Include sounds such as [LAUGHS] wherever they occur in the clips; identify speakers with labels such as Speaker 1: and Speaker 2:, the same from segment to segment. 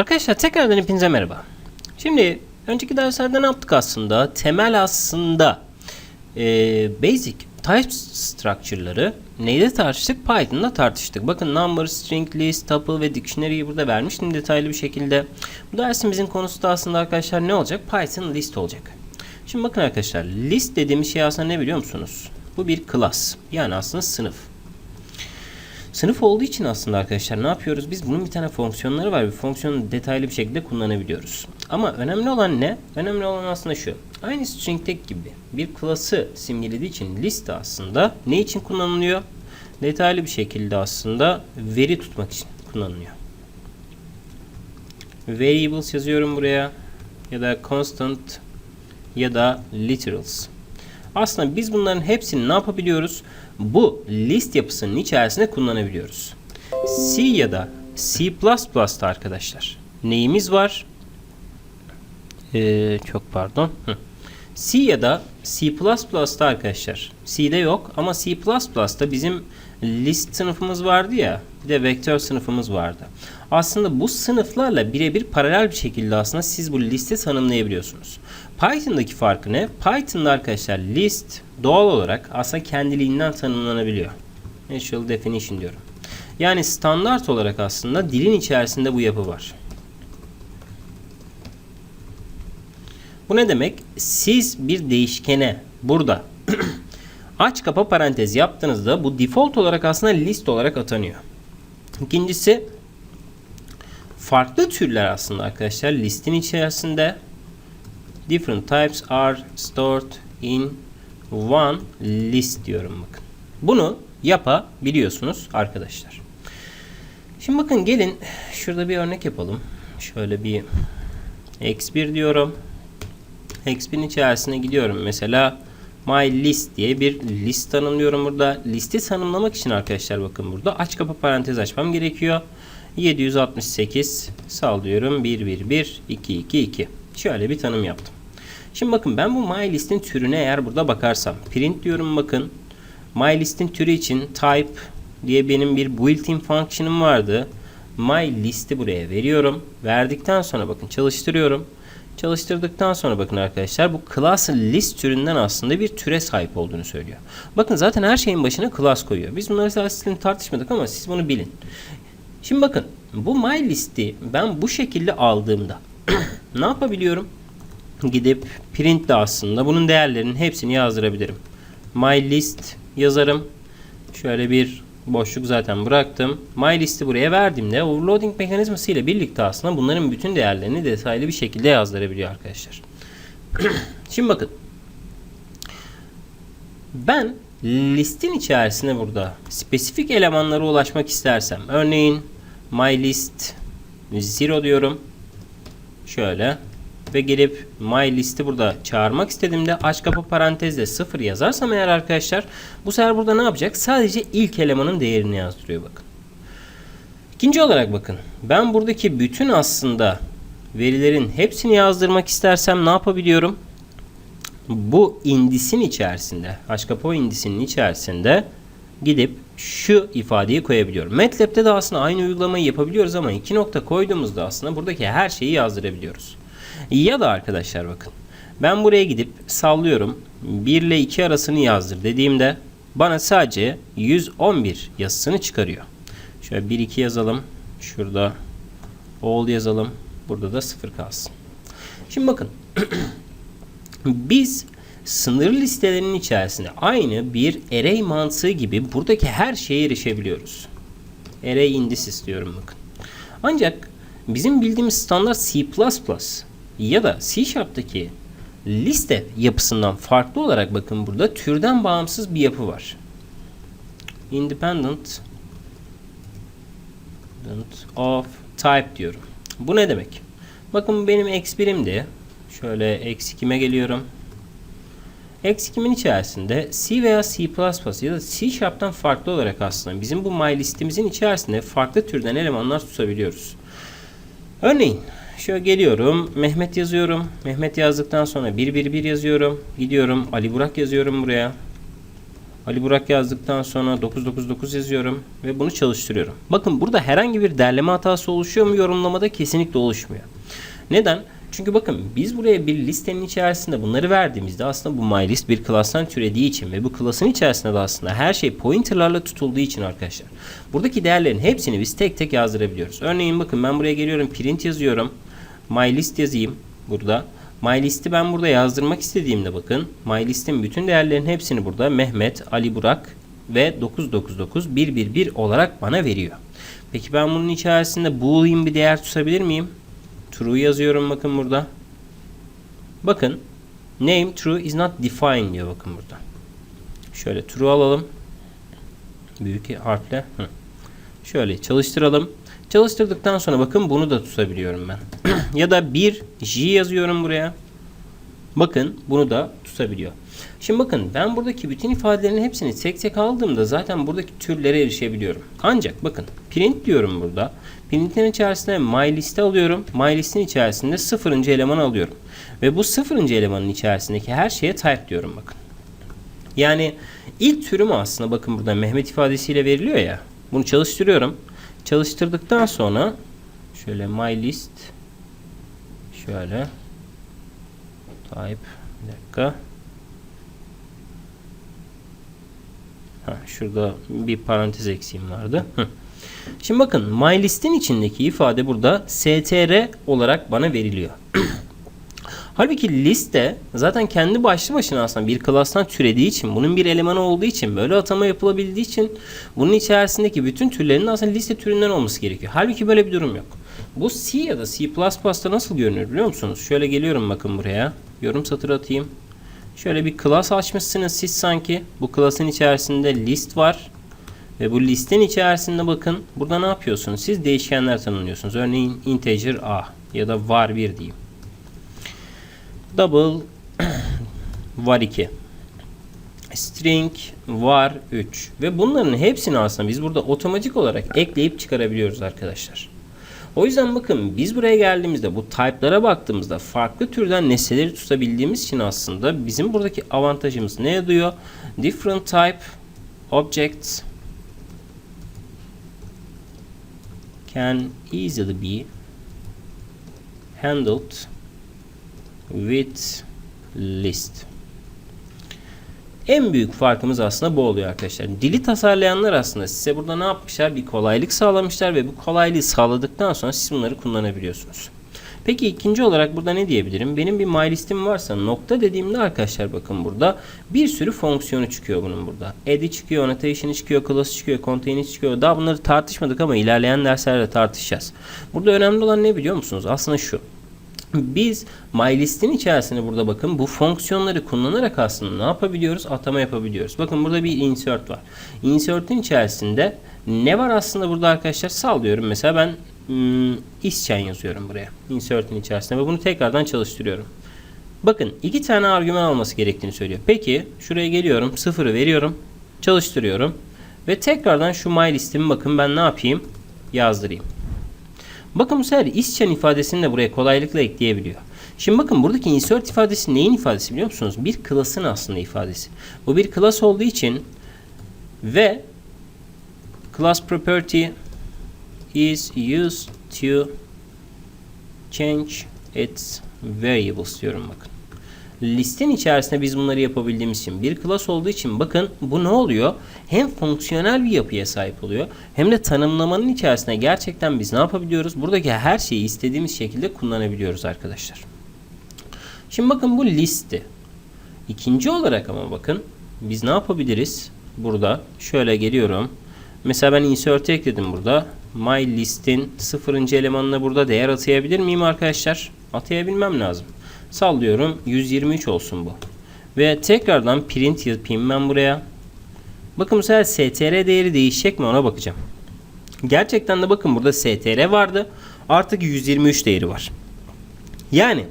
Speaker 1: Arkadaşlar tekrardan hepinize merhaba. Şimdi önceki derslerde ne yaptık aslında? Temel aslında e, basic type structure'ları neyde tartıştık? Python'da tartıştık. Bakın number, string, list, tuple ve dictionary'yi burada vermiştim detaylı bir şekilde. Bu dersimizin konusu da aslında arkadaşlar ne olacak? Python list olacak. Şimdi bakın arkadaşlar list dediğimiz şey aslında ne biliyor musunuz? Bu bir class. Yani aslında sınıf. Sınıf olduğu için aslında arkadaşlar ne yapıyoruz? Biz bunun bir tane fonksiyonları var. Bir fonksiyonu detaylı bir şekilde kullanabiliyoruz. Ama önemli olan ne? Önemli olan aslında şu. Aynı string'teki gibi bir class'ı simgelediği için list aslında ne için kullanılıyor? Detaylı bir şekilde aslında veri tutmak için kullanılıyor. Variables yazıyorum buraya ya da constant ya da literals. Aslında biz bunların hepsini ne yapabiliyoruz? Bu list yapısının içerisinde kullanabiliyoruz. C ya da C++'da arkadaşlar neyimiz var? Ee, çok pardon. C ya da C++'da arkadaşlar. C'de yok ama C++'da bizim list sınıfımız vardı ya. Bir de vektör sınıfımız vardı. Aslında bu sınıflarla birebir paralel bir şekilde aslında siz bu listi tanımlayabiliyorsunuz. Python'daki farkı ne? Python'da arkadaşlar list doğal olarak aslında kendiliğinden tanımlanabiliyor. Natural definition diyorum. Yani standart olarak aslında dilin içerisinde bu yapı var. Bu ne demek? Siz bir değişkene burada [CLEARS THROAT] aç kapa parantez yaptığınızda bu default olarak aslında list olarak atanıyor. İkincisi farklı türler aslında arkadaşlar listin içerisinde different types are stored in one list diyorum bakın. Bunu yapabiliyorsunuz arkadaşlar. Şimdi bakın gelin şurada bir örnek yapalım. Şöyle bir x1 diyorum. x1'in içerisine gidiyorum. Mesela my list diye bir list tanımlıyorum burada. Listi tanımlamak için arkadaşlar bakın burada aç kapa parantez açmam gerekiyor. 768 sallıyorum 111 222. Şöyle bir tanım yaptım. Şimdi bakın ben bu my list'in türüne eğer burada bakarsam print diyorum bakın. My list'in türü için type diye benim bir built-in function'ım vardı. My list'i buraya veriyorum. Verdikten sonra bakın çalıştırıyorum. Çalıştırdıktan sonra bakın arkadaşlar bu class list türünden aslında bir türe sahip olduğunu söylüyor. Bakın zaten her şeyin başına class koyuyor. Biz bunları zaten tartışmadık ama siz bunu bilin. Şimdi bakın bu my listi ben bu şekilde aldığımda [CLEARS THROAT] ne yapabiliyorum? Gidip print aslında bunun değerlerinin hepsini yazdırabilirim. My list yazarım. Şöyle bir boşluk zaten bıraktım. My list'i buraya verdiğimde overloading mekanizması ile birlikte aslında bunların bütün değerlerini detaylı bir şekilde yazdırabiliyor arkadaşlar. [CLEARS THROAT] Şimdi bakın. Ben listin içerisine burada spesifik elemanlara ulaşmak istersem örneğin my list 0 diyorum. Şöyle ve gelip my listi burada çağırmak istediğimde aç kapı parantezle 0 yazarsam eğer arkadaşlar bu sefer burada ne yapacak? Sadece ilk elemanın değerini yazdırıyor bakın. İkinci olarak bakın. Ben buradaki bütün aslında verilerin hepsini yazdırmak istersem ne yapabiliyorum? Bu indisin içerisinde, HKPO indisinin içerisinde gidip şu ifadeyi koyabiliyorum. MATLAB'de de aslında aynı uygulamayı yapabiliyoruz ama iki nokta koyduğumuzda aslında buradaki her şeyi yazdırabiliyoruz. Ya da arkadaşlar bakın. Ben buraya gidip sallıyorum. 1 ile 2 arasını yazdır dediğimde bana sadece 111 yazısını çıkarıyor. Şöyle 1 2 yazalım. Şurada all yazalım. Burada da 0 kalsın. Şimdi bakın. [CLEARS THROAT] Biz sınırlı listelerinin içerisinde aynı bir array mantığı gibi buradaki her şeye erişebiliyoruz. Array indices diyorum bakın. Ancak bizim bildiğimiz standart C++ ya da C Sharp'taki liste yapısından farklı olarak bakın burada türden bağımsız bir yapı var. Independent of type diyorum. Bu ne demek? Bakın benim x1'imdi. Şöyle x2'me geliyorum. X2'min içerisinde C veya C++ ya da C Sharp'tan farklı olarak aslında bizim bu my listimizin içerisinde farklı türden elemanlar tutabiliyoruz. Örneğin şöyle geliyorum. Mehmet yazıyorum. Mehmet yazdıktan sonra 111 yazıyorum. Gidiyorum Ali Burak yazıyorum buraya. Ali Burak yazdıktan sonra 999 yazıyorum ve bunu çalıştırıyorum. Bakın burada herhangi bir derleme hatası oluşuyor mu yorumlamada kesinlikle oluşmuyor. Neden? Çünkü bakın biz buraya bir listenin içerisinde bunları verdiğimizde aslında bu mylist bir class'tan türediği için ve bu class'ın içerisinde de aslında her şey pointerlarla tutulduğu için arkadaşlar. Buradaki değerlerin hepsini biz tek tek yazdırabiliyoruz. Örneğin bakın ben buraya geliyorum print yazıyorum. Mylist yazayım burada. MyList'i ben burada yazdırmak istediğimde bakın MyList'in bütün değerlerin hepsini burada Mehmet, Ali Burak ve 999 111 olarak bana veriyor. Peki ben bunun içerisinde boolean bir değer tutabilir miyim? True yazıyorum bakın burada. Bakın name true is not defined diyor bakın burada. Şöyle true alalım. Büyük harfle. Şöyle çalıştıralım. Çalıştırdıktan sonra bakın bunu da tutabiliyorum ben. [CLEARS THROAT] ya da bir J yazıyorum buraya. Bakın bunu da tutabiliyor. Şimdi bakın ben buradaki bütün ifadelerin hepsini tek tek aldığımda zaten buradaki türlere erişebiliyorum. Ancak bakın print diyorum burada. Print'in içerisinde my liste alıyorum. My liste'in içerisinde sıfırıncı eleman alıyorum. Ve bu sıfırıncı elemanın içerisindeki her şeye type diyorum bakın. Yani ilk türüm aslında bakın burada Mehmet ifadesiyle veriliyor ya. Bunu çalıştırıyorum. Çalıştırdıktan sonra şöyle my list şöyle type bir dakika ha, şurada bir parantez eksiğim vardı. Şimdi bakın my list'in içindeki ifade burada str olarak bana veriliyor. Halbuki liste zaten kendi başlı başına aslında bir class'tan türediği için, bunun bir elemanı olduğu için, böyle atama yapılabildiği için bunun içerisindeki bütün türlerin aslında liste türünden olması gerekiyor. Halbuki böyle bir durum yok. Bu C ya da C++'da nasıl görünür biliyor musunuz? Şöyle geliyorum bakın buraya. Yorum satır atayım. Şöyle bir class açmışsınız siz sanki. Bu class'ın içerisinde list var. Ve bu listin içerisinde bakın burada ne yapıyorsunuz? Siz değişkenler tanımlıyorsunuz. Örneğin integer a ya da var 1 diyeyim double [CLEARS THROAT] var 2 string var 3 ve bunların hepsini aslında biz burada otomatik olarak ekleyip çıkarabiliyoruz arkadaşlar. O yüzden bakın biz buraya geldiğimizde bu type'lara baktığımızda farklı türden nesneleri tutabildiğimiz için aslında bizim buradaki avantajımız ne diyor? Different type objects can easily be handled with list. En büyük farkımız aslında bu oluyor arkadaşlar. Dili tasarlayanlar aslında size burada ne yapmışlar? Bir kolaylık sağlamışlar ve bu kolaylığı sağladıktan sonra siz bunları kullanabiliyorsunuz. Peki ikinci olarak burada ne diyebilirim? Benim bir my listim varsa nokta dediğimde arkadaşlar bakın burada bir sürü fonksiyonu çıkıyor bunun burada. Add'i çıkıyor, annotation'ı çıkıyor, class çıkıyor, contain'i çıkıyor. Daha bunları tartışmadık ama ilerleyen derslerde tartışacağız. Burada önemli olan ne biliyor musunuz? Aslında şu. Biz MyList'in içerisinde burada bakın bu fonksiyonları kullanarak aslında ne yapabiliyoruz? Atama yapabiliyoruz. Bakın burada bir insert var. Insert'in içerisinde ne var aslında burada arkadaşlar? Sallıyorum mesela ben ım, isçen yazıyorum buraya. Insert'in içerisinde ve bunu tekrardan çalıştırıyorum. Bakın iki tane argüman alması gerektiğini söylüyor. Peki şuraya geliyorum. Sıfırı veriyorum. Çalıştırıyorum. Ve tekrardan şu MyList'imi bakın ben ne yapayım? Yazdırayım. Bakın bu sefer isçen ifadesini de buraya kolaylıkla ekleyebiliyor. Şimdi bakın buradaki insert ifadesi neyin ifadesi biliyor musunuz? Bir class'ın aslında ifadesi. Bu bir class olduğu için ve class property is used to change its variables diyorum bakın. Listin içerisinde biz bunları yapabildiğimiz için bir class olduğu için bakın bu ne oluyor? Hem fonksiyonel bir yapıya sahip oluyor hem de tanımlamanın içerisinde gerçekten biz ne yapabiliyoruz? Buradaki her şeyi istediğimiz şekilde kullanabiliyoruz arkadaşlar. Şimdi bakın bu listi. İkinci olarak ama bakın biz ne yapabiliriz? Burada şöyle geliyorum. Mesela ben insert ekledim burada. My list'in sıfırıncı elemanına burada değer atayabilir miyim arkadaşlar? Atayabilmem lazım. Sallıyorum 123 olsun bu. Ve tekrardan print yapayım ben buraya. Bakın bu sefer str değeri değişecek mi ona bakacağım. Gerçekten de bakın burada str vardı. Artık 123 değeri var. Yani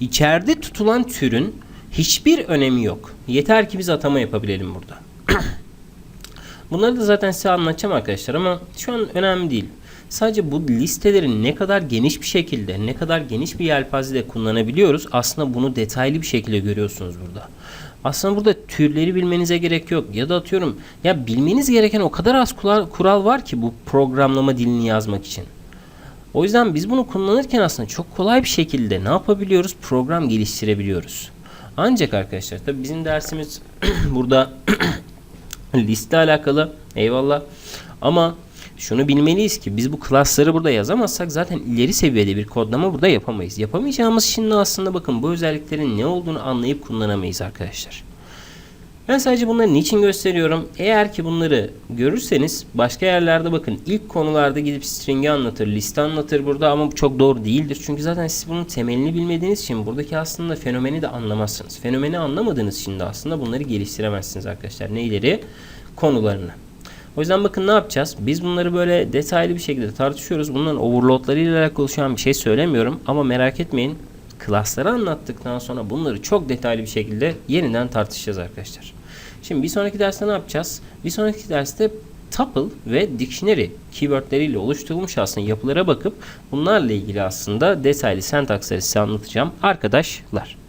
Speaker 1: içeride tutulan türün hiçbir önemi yok. Yeter ki biz atama yapabilelim burada. Bunları da zaten size anlatacağım arkadaşlar ama şu an önemli değil. Sadece bu listeleri ne kadar geniş bir şekilde, ne kadar geniş bir yelpazede kullanabiliyoruz aslında bunu detaylı bir şekilde görüyorsunuz burada. Aslında burada türleri bilmenize gerek yok. Ya da atıyorum ya bilmeniz gereken o kadar az kural, var ki bu programlama dilini yazmak için. O yüzden biz bunu kullanırken aslında çok kolay bir şekilde ne yapabiliyoruz? Program geliştirebiliyoruz. Ancak arkadaşlar tabii bizim dersimiz [CLEARS THROAT] burada [CLEARS THROAT] [LAUGHS] liste alakalı. Eyvallah. Ama şunu bilmeliyiz ki biz bu klasları burada yazamazsak zaten ileri seviyede bir kodlama burada yapamayız. Yapamayacağımız de aslında bakın bu özelliklerin ne olduğunu anlayıp kullanamayız arkadaşlar. Ben sadece bunları niçin gösteriyorum? Eğer ki bunları görürseniz başka yerlerde bakın ilk konularda gidip string'i anlatır, liste anlatır burada ama bu çok doğru değildir. Çünkü zaten siz bunun temelini bilmediğiniz için buradaki aslında fenomeni de anlamazsınız. Fenomeni anlamadığınız için de aslında bunları geliştiremezsiniz arkadaşlar. Neyleri? Konularını. O yüzden bakın ne yapacağız? Biz bunları böyle detaylı bir şekilde tartışıyoruz. Bunların overloadlarıyla alakalı şu an bir şey söylemiyorum. Ama merak etmeyin. Klasları anlattıktan sonra bunları çok detaylı bir şekilde yeniden tartışacağız arkadaşlar. Şimdi bir sonraki derste ne yapacağız? Bir sonraki derste tuple ve dictionary keywordleriyle oluşturulmuş aslında yapılara bakıp bunlarla ilgili aslında detaylı syntaksları size anlatacağım arkadaşlar.